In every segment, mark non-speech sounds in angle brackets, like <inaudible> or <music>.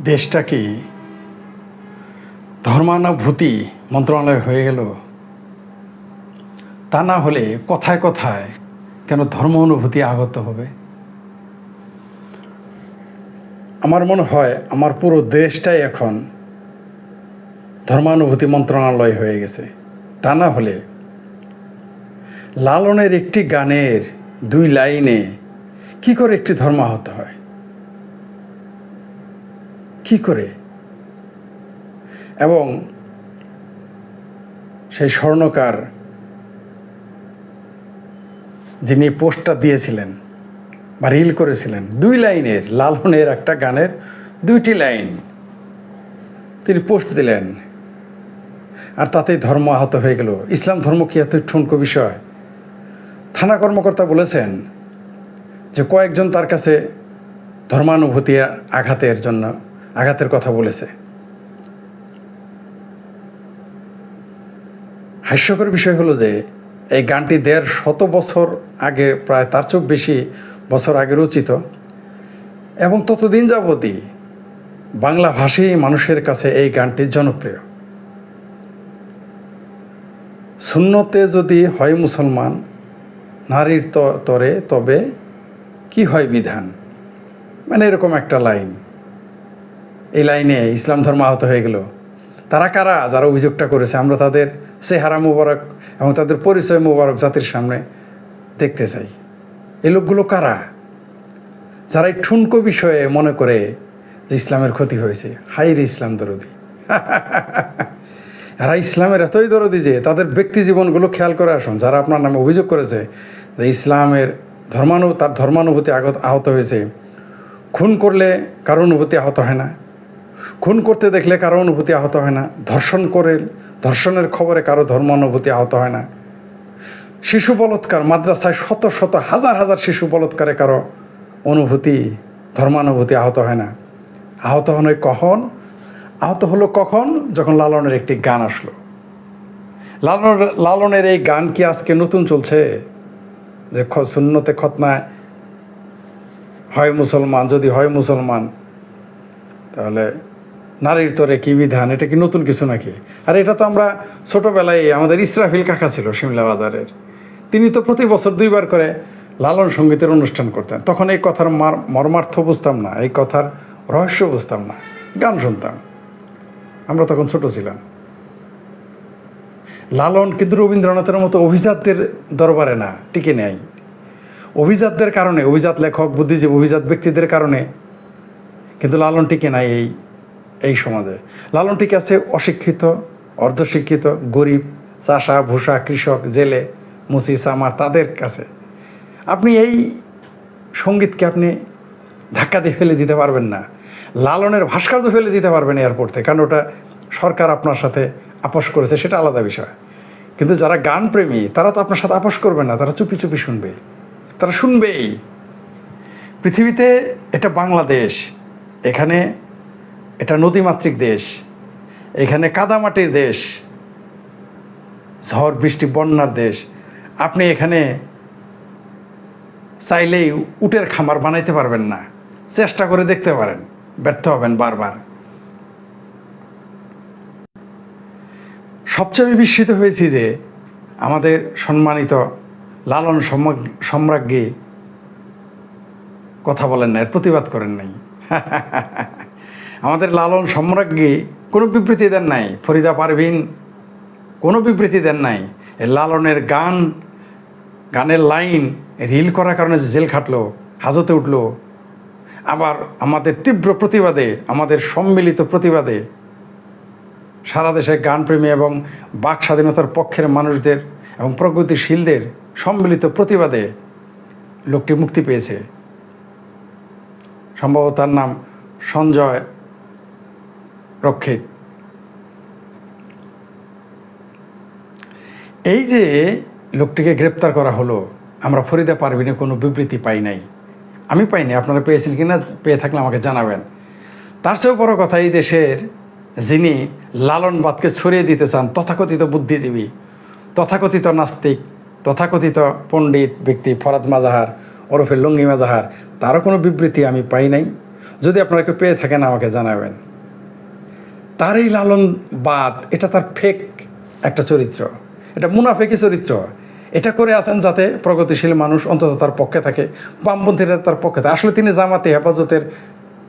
দেশটা কি ধর্মানুভূতি মন্ত্রণালয় হয়ে গেল। তা না হলে কথায় কথায় কেন ধর্ম অনুভূতি আগত হবে? আমার মনে হয় আমার পুরো দেশটাই এখন ধর্মানুভূতি মন্ত্রণালয় হয়ে গেছে। তা না হলে লালনের একটি গানের দুই লাইনে কি করে একটি ধর্ম আহত হয়? কি করে? এবং সেই স্বর্ণকার যিনি পোস্টটা দিয়েছিলেন বা রিল করেছিলেন, দুই লাইনের, লালনের একটা গানের দুইটি লাইন তিনি পোস্ট দিলেন। আর তাতেই ধর্ম আহত হয়ে গেল। ইসলাম ধর্ম কি এত ঠুনকো বিষয়? থানা কর্মকর্তা বলেছেন যে কয়েকজন তার কাছে ধর্মানুভূতি আঘাতের জন্য আঘাতের কথা বলেছে। হাস্যকর বিষয় হলো যে, এই গানটি দেড় শত বছর আগে, প্রায় তার চেয়েও বেশি বছর আগে রচিত। এবং ততদিন যাবতই বাংলা ভাষী মানুষের কাছে এই গানটি জনপ্রিয়। শূন্যতে যদি হয় মুসলমান, নারীর তরে তবে কি হয় বিধান? মানে এরকম একটা লাইন। এই লাইনে ইসলাম ধর্ম আহত হয়ে গেল। তারা কারা? যারা অভিযোগটা করেছে, আমরা তাদের চেহারা মুবারক এবং তাদের পরিচয় মুবারক জাতির সামনে দেখতে চাই। এই লোকগুলো কারা? যারা এই ঠুনকো বিষয়ে মনে করে যে ইসলামের ক্ষতি হয়েছে। হাই রে ইসলাম দরদি। <laughs> এরা ইসলামের এতই দরদি যে তাদের ব্যক্তি জীবনগুলো খেয়াল করে আসুন। যারা আপনার নামে অভিযোগ করেছে যে ইসলামের ধর্মানু, তার ধর্মানুভূতি আগত আহত হয়েছে, খুন করলে কারও অনুভূতি আহত হয় না। খুন করতে দেখলে কারও অনুভূতি আহত হয় না। ধর্ষণ করে, ধর্ষণের খবরে কারও ধর্ম অনুভূতি আহত হয় না। শিশু বলৎকার, মাদ্রাসায় শত শত, হাজার হাজার শিশু বলৎকারে কারও অনুভূতি, ধর্মানুভূতি আহত হয় না। আহত হন কখন? আহত হলো কখন? যখন লালনের একটি গান আসলো। লালন, লালনের এই গান কি আজকে নতুন চলছে? যে সুন্নতে খতনায় হয় মুসলমান, যদি হয় মুসলমান, তাহলে নারীর তরে কি বিধান? এটা কি নতুন কিছু নাকি? আর এটা তো আমরা ছোটোবেলায় আমাদের ইসরাফিল কাকা ছিল সিমলা বাজারের। তিনি তো প্রতি বছর দুইবার করে লালন সঙ্গীতের অনুষ্ঠান করতেন। তখন এই কথার মার মর্মার্থ বুঝতাম না, এই কথার রহস্য বুঝতাম না, গান শুনতাম। আমরা তখন ছোট ছিলাম। লালন কিন্তু রবীন্দ্রনাথের মতো অভিজাতদের দরবারে না, টিকে নেয় অভিজাতদের কারণে, অভিজাত লেখক, বুদ্ধিজীবী, অভিজাত ব্যক্তিদের কারণে কিন্তু লালন টিকে নাই এই এই সমাজে। লালন টিকে আছে, অশিক্ষিত, অর্ধশিক্ষিত, গরিব, চাষা, ভূষা, কৃষক, জেলে, মুসি সামার তাদের কাছে। আপনি এই সঙ্গীতকে আপনি ধাক্কা দিয়ে ফেলে দিতে পারবেন না। লালনের ভাস্কর্য ফেলে দিতে পারবেন এয়ারপোর্ট কারণ ওটা সরকার আপনার সাথে আপোষ করেছে, সেটা আলাদা বিষয়। কিন্তু যারা গান প্রেমী তারা তো আপনার সাথে আপোষ করবে না, তারা চুপি চুপি শুনবে। তারা শুনবেই। পৃথিবীতে এটা বাংলাদেশ। এখানে এটা নদীমাতৃক দেশ, এখানে কাদামাটির দেশ, ঝড়, বৃষ্টি, বন্যার দেশ। আপনি এখানে চাইলেই উটের খামার বানাইতে পারবেন না। চেষ্টা করে দেখতে পারেন, ব্যর্থ হবেন বারবার। সবচেয়ে আমি বিস্মিত হয়েছি যে আমাদের সম্মানিত লালন সম্রাজ্ঞী কথা বলেন না, এর প্রতিবাদ করেন নাই। <laughs> আমাদের লালন সম্রাজ্ঞী কোনো বিবৃতি দেন নাই, ফরিদা পারভিন কোনো বিবৃতি দেন নাই। লালনের গান, গানের লাইন রিল করার কারণে জেল খাটলো, হাজতে উঠল, আবার আমাদের তীব্র প্রতিবাদে, আমাদের সম্মিলিত প্রতিবাদে সারা দেশে গানপ্রেমী এবং বাক স্বাধীনতার পক্ষের মানুষদের এবং প্রগতিশীলদের সম্মিলিত প্রতিবাদে লোকটি মুক্তি পেয়েছে। সম্ভবত তার নাম সঞ্জয় রক্ষিত এই যে লোকটিকে গ্রেপ্তার করা হলো, আমরা ফরিদা পারভিনে কোনো বিবৃতি পাই নাই। আমি পাইনি, আপনারা পেয়েছেন কিনা পেয়ে থাকলে আমাকে জানাবেন। তার চেয়েও বড় কথা, এই দেশের যিনি লালনবাদকে ছড়িয়ে দিতে চান, তথাকথিত বুদ্ধিজীবী, তথাকথিত নাস্তিক, তথাকথিত পণ্ডিত ব্যক্তি ফরাদ মাজাহার, ওরফে লঙ্গি মাজাহার, তারও কোনো বিবৃতি আমি পাই নাই। যদি আপনারা কেউ পেয়ে থাকেন, আমাকে জানাবেন। তার এই লালন বাদ, এটা তার ফেক একটা চরিত্র। এটা মুনাফেকি চরিত্র। এটা করে আছেন যাতে প্রগতিশীল মানুষ অন্তত তার পক্ষে থাকে, বামপন্থীরা তার পক্ষে থাকে। আসলে তিনি জামাতে হেফাজতের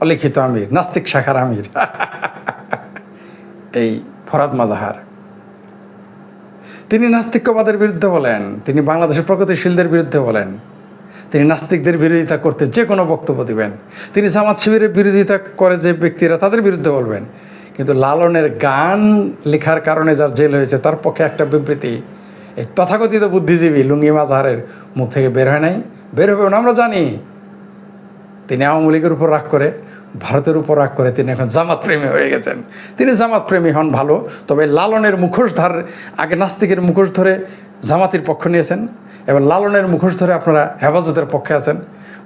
অলিখিত আমির, নাস্তিক শাখার আমির। <laughs> এই ফরাদ মাজাহার। তিনি নাস্তিক্যবাদের বিরুদ্ধে বলেন, তিনি বাংলাদেশের প্রগতিশীলদের বিরুদ্ধে বলেন, তিনি নাস্তিকদের বিরোধিতা করতে যে কোনো বক্তব্য দিবেন। তিনি জামাত শিবিরের বিরোধিতা করে যে ব্যক্তিরা তাদের বিরুদ্ধে বলবেন কিন্তু লালনের গান লেখার কারণে যার জেল হয়েছে, তার পক্ষে একটা বিবৃতি, এই তথাকথিত বুদ্ধিজীবী লুঙ্গি মাজাহারের মুখ থেকে বের হয় নাই। বের হবে না, আমরা জানি। তিনি আওয়ামী লীগের উপর রাগ করে, ভারতের উপর রাগ করে তিনি এখন জামাত প্রেমী হয়ে গেছেন। তিনি জামাত প্রেমী হন ভালো, তবে লালনের মুখোশ ধার, আগে নাস্তিকের মুখোশ ধরে জামাতির পক্ষ নিয়েছেন এবার লালনের মুখোশ ধরে আপনারা হেফাজতের পক্ষে আছেন,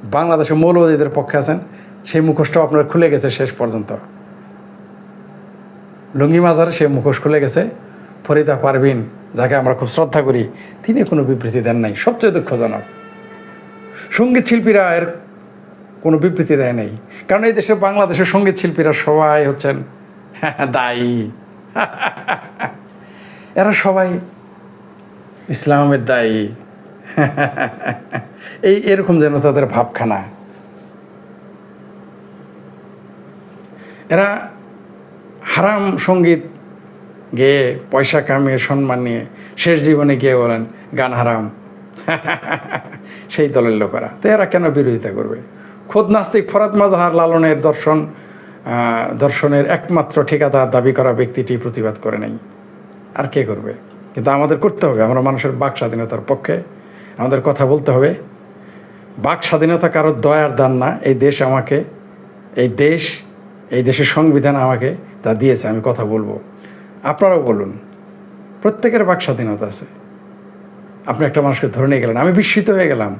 বাংলাদেশের মৌলবাদীদের পক্ষে আছেন, সেই মুখোশটাও আপনার খুলে গেছে শেষ পর্যন্ত। লুঙ্গি মাজার সে মুখোশ খুলে গেছে। ফরিদা পারভিন, যাকে আমরা খুব শ্রদ্ধা করি, তিনি কোনো বিবৃতি দেন নাই, সবচেয়ে দুঃখজনক। সংগীত শিল্পীরা এর কোনো বিবৃতি দেয় নাই। কারণ এই দেশে বাংলাদেশের সংগীত শিল্পীরা সবাই হচ্ছেন <laughs> দায়ী। <laughs> এরা সবাই ইসলামের দায়ী। <laughs> এই এরকম যেন তাদের ভাবখানা। এরা হারাম সংগীত গেয়ে পয়সা কামিয়ে সম্মান নিয়ে শেষ জীবনে গিয়ে বলেন, গান হারাম। <laughs> সেই দলের লোকেরা। তো এরা কেন বিরোধিতা করবে? খোদ নাস্তিক ফরাত মাজাহার লালনের দর্শন দর্শনের একমাত্র ঠিকাদার দাবি করা ব্যক্তিটি প্রতিবাদ করে নাই। আর কে করবে? কিন্তু আমাদের করতে হবে। আমরা মানুষের বাক স্বাধীনতার পক্ষে। আমাদের কথা বলতে হবে। বাক স্বাধীনতা কারোর দয়ার দান না। এই দেশ আমাকে, এই দেশ, এই দেশের সংবিধান আমাকে তা দিয়েছে, আমি কথা বলব। আপনারাও বলুন, প্রত্যেকের বাক স্বাধীনতা আছে। আপনি একটা মানুষকে ধরে নিয়ে গেলেন, আমি বিস্মিত হয়ে গেলাম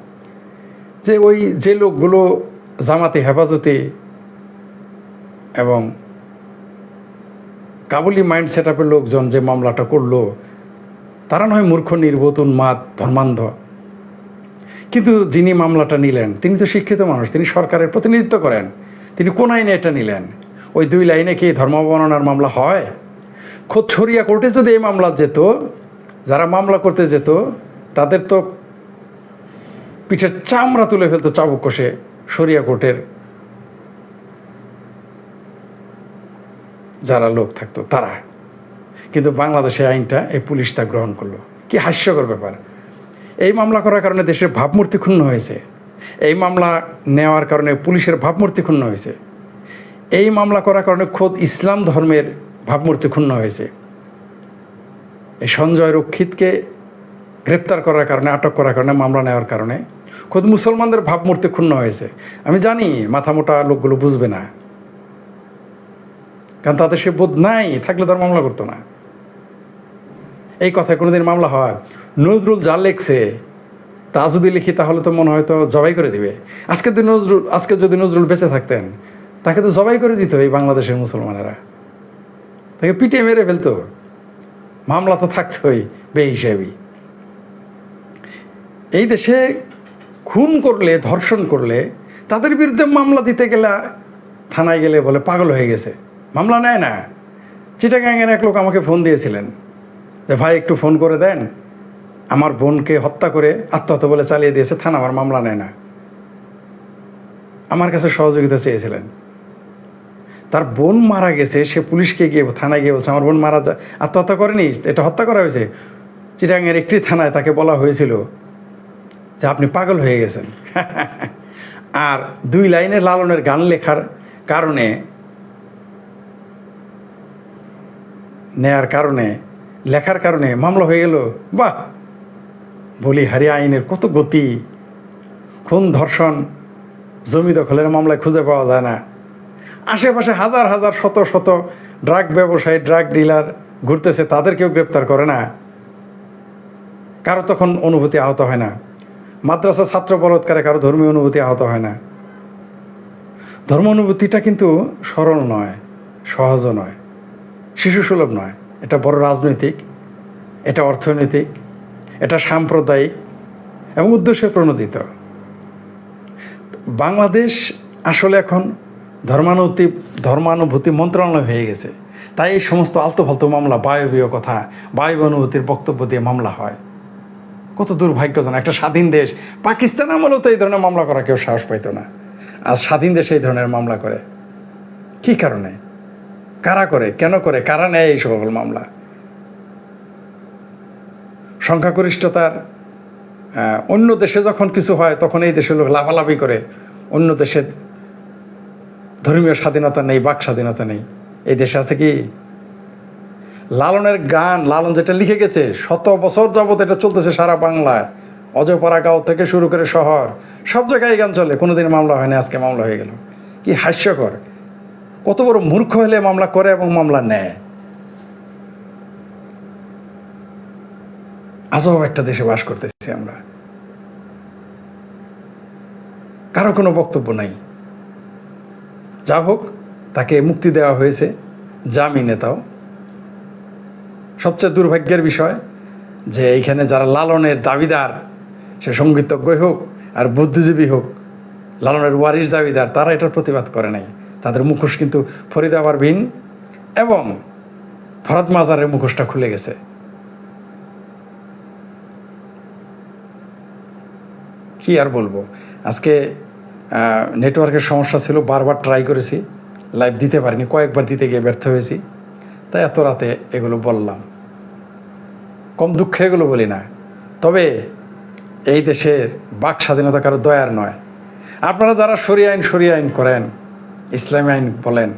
যে ওই যে লোকগুলো জামাতে হেফাজতে এবং কাবুলি মাইন্ড সেট আপের লোকজন যে মামলাটা করল, তারা নয় মূর্খ, নির্বোধ, উন্মাদ, ধর্মান্ধ। কিন্তু যিনি মামলাটা নিলেন, তিনি তো শিক্ষিত মানুষ, তিনি সরকারের প্রতিনিধিত্ব করেন, তিনি কোন আইনে এটা নিলেন? ওই দুই লাইনে কি ধর্ম বর্ণনার মামলা হয়? খোদ ছড়িয়া কোর্টে যদি এই মামলা যেত, যারা মামলা করতে যেত, তাদের তো পিঠের চামড়া তুলে ফেলতো চাবুক কষে সরিয়া কোর্টের যারা লোক থাকতো, তারা। কিন্তু বাংলাদেশে আইনটা, এই পুলিশ তা গ্রহণ করল। কি হাস্যকর ব্যাপার। এই মামলা করার কারণে দেশের ভাবমূর্তি ক্ষুণ্ণ হয়েছে। এই মামলা নেওয়ার কারণে পুলিশের ভাবমূর্তি ক্ষুণ্ণ হয়েছে। এই মামলা করার কারণে খোদ ইসলাম ধর্মের ভাবমূর্তি ক্ষুণ্ণ হয়েছে। এই সঞ্জয় রক্ষিতকে গ্রেপ্তার করার কারণে, আটক করার কারণে, মামলা নেওয়ার কারণে খোদ মুসলমানদের ভাবমূর্তি ক্ষুণ্ণ হয়েছে। আমি জানি মাথা মোটা লোকগুলো বুঝবে না। কারণ তাদের সে বোধ নাই, থাকলে তার মামলা করতো না। এই কথায় কোনোদিন মামলা হয় নজরুল যা লেখছে, তা যদি লিখি তাহলে তো মনে হয় তো জবাই করে দিবে। আজকে যদি নজরুল আজকে যদি নজরুল বেঁচে থাকতেন তাকে তো জবাই করে দিত এই বাংলাদেশের মুসলমানেরা। তাকে পিটে মেরে ফেলতো মামলা তো থাকতোই বে হিসেবেই এই দেশে খুন করলে, ধর্ষণ করলে তাদের বিরুদ্ধে মামলা দিতে গেলে থানায় গেলে বলে পাগল হয়ে গেছে। মামলা নেয় না। চিটাগাঙের এক লোক আমাকে ফোন দিয়েছিলেন যে, ভাই, একটু ফোন করে দেন। আমার বোনকে হত্যা করে আত্মহত্যা বলে চালিয়ে দিয়েছে, থানা, আমার মামলা নেয় না। আমার কাছে সহযোগিতা চেয়েছিলেন। তার বোন মারা গেছে, সে পুলিশকে গিয়ে থানায় গিয়ে বলছে, আমার বোন মারা যা আত্মহত্যা করেনি, এটা হত্যা করা হয়েছে। চিটাঙের একটি থানায় তাকে বলা হয়েছিল যে আপনি পাগল হয়ে গেছেন। <laughs> আর দুই লাইনে লালনের গান লেখার কারণে, নেয়ার কারণে, লেখার কারণে মামলা হয়ে গেল। বাহ! বলি, হারি আইনের কত গতি। খুন, ধর্ষণ, জমি দখলের মামলায় খুঁজে পাওয়া যায় না। আশেপাশে হাজার হাজার শত শত ড্রাগ ব্যবসায়ী ড্রাগ ডিলার ঘুরতেছে, তাদেরকেও গ্রেপ্তার করে না। কারও তখন অনুভূতি আহত হয় না। মাদ্রাসা ছাত্র বলৎকারে কারও ধর্মীয় অনুভূতি আহত হয় না। ধর্ম অনুভূতিটা কিন্তু সরল নয়, সহজও নয় শিশু সুলভ নয়। এটা বড় রাজনৈতিক, এটা অর্থনৈতিক, এটা সাম্প্রদায়িক এবং উদ্দেশ্যে প্রণোদিত বাংলাদেশ আসলে এখন ধর্মানুভূতি ধর্মানুভূতি মন্ত্রণালয় হয়ে গেছে। তাই এই সমস্ত আলতো ফালতু মামলা, বায়বীয় কথা বায়ু অনুভূতির বক্তব্য দিয়ে মামলা হয়। কত দুর্ভাগ্যজনক, একটা স্বাধীন দেশ, পাকিস্তান আমলেও তো এই ধরনের মামলা করা কেউ সাহস পাইতো না। আজ স্বাধীন দেশে এই ধরনের মামলা করে। কি কারণে? কারা করে? কেন করে? কারা নেয় এই সকল মামলা? সংখ্যাগরিষ্ঠতার অন্য দেশে যখন কিছু হয়, তখন এই দেশের লোক লাফালাফি করে। অন্য দেশে ধর্মীয় স্বাধীনতা নেই, বাক স্বাধীনতা নেই। এই দেশে আছে কি? লালনের গান, লালন যেটা লিখে গেছে, শত বছর যাবত এটা চলতেছে সারা বাংলায়। অজপাড়া গাঁও থেকে শুরু করে শহর, সব জায়গায় গান চলে। কোনোদিন মামলা হয়নি, আজকে মামলা হয়ে গেল। কি হাস্যকর। কত বড় মূর্খ হলে মামলা করে এবং মামলা নেয়। আজব একটা দেশে বাস করতেছি আমরা। কারও কোনো বক্তব্য নাই। যা হোক, তাকে মুক্তি দেওয়া হয়েছে জামিনে তাও। সবচেয়ে দুর্ভাগ্যের বিষয় যে এইখানে যারা লালনের দাবিদার, সে সঙ্গীতজ্ঞই হোক আর বুদ্ধিজীবী হোক, লালনের ওয়ারিশ দাবিদার, তারা এটার প্রতিবাদ করে নাই। তাদের মুখোশ কিন্তু ফরিদা পারভিন এবং ফরাদ মাজারের মুখোশটা খুলে গেছে। কি আর বলব? আজকে নেটওয়ার্কের সমস্যা ছিল, বারবার ট্রাই করেছি লাইভ দিতে পারিনি, কয়েকবার দিতে গিয়ে ব্যর্থ হয়েছি। তাই এত রাতে এগুলো বললাম। কম দুঃখে এগুলো বলি না। তবে এই দেশের বাক স্বাধীনতা কারও দয়ার নয়। আপনারা যারা সরি আইন সরি আইন করেন, ইসলামী আইন বলেন,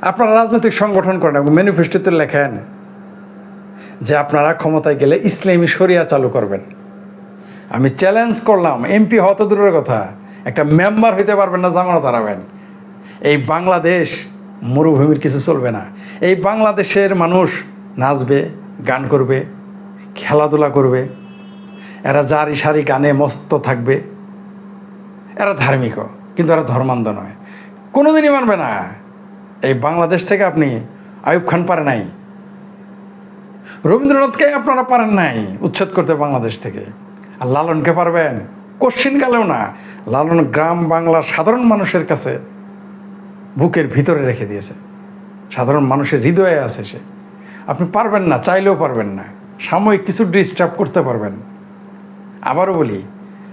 আপনারা রাজনৈতিক সংগঠন করেন এবং ম্যানিফেস্টোতে লেখেন যে আপনারা ক্ষমতায় গেলে ইসলামী শরিয়া চালু করবেন। আমি চ্যালেঞ্জ করলাম এমপি হওয়া তো দূরের কথা। একটা মেম্বার হইতে পারবেন না জামানত দাঁড়াবেন এই বাংলাদেশ মরুভূমির কিছু চলবে না। এই বাংলাদেশের মানুষ নাচবে, গান করবে, খেলাধুলা করবে, এরা জারি সারি গানে মস্ত থাকবে। এরা ধার্মিকও কিন্তু এরা ধর্মান্ধ নয়। কোনোদিনই মানবে না, এই বাংলাদেশ থেকে আপনি আয়ুব খান পারে নাই। রবীন্দ্রনাথকে আপনারা পারেন নাই উচ্ছেদ করতে বাংলাদেশ থেকে। আর লালনকে পারবেন? কোশ্চিন কালেও না। লালন গ্রাম বাংলার সাধারণ মানুষের কাছে বুকের ভিতরে রেখে দিয়েছে। সাধারণ মানুষের হৃদয়ে আছে সে। আপনি পারবেন না, চাইলেও পারবেন না। সাময়িক কিছু ডিস্টার্ব করতে পারবেন। আবারও বলি,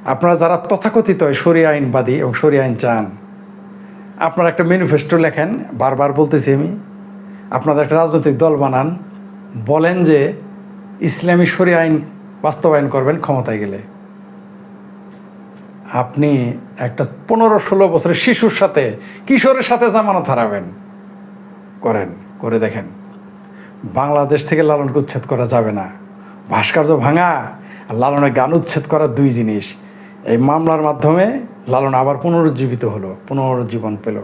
আপনারা যারা তথাকথিত সরি আইনবাদী এবং সরি আইন চান, আপনারা একটা ম্যানিফেস্টো লেখেন, বারবার বলতেছি আমি, আপনাদের একটা রাজনৈতিক দল বানান, বলেন যে ইসলামী শরী আইন বাস্তবায়ন করবেন ক্ষমতায় গেলে। আপনি একটা পনেরো ষোলো বছরের শিশুর সাথে কিশোরের সাথে জামানত হারাবেন। করেন, করে দেখেন। বাংলাদেশ থেকে লালনকে উচ্ছেদ করা যাবে না। ভাস্কর্য ভাঙা আর লালনের গান উচ্ছেদ করা দুই জিনিস। এই মামলার মাধ্যমে লালন আবার পুনরুজ্জীবিত হলো, পুনরুজ্জীবন পেল।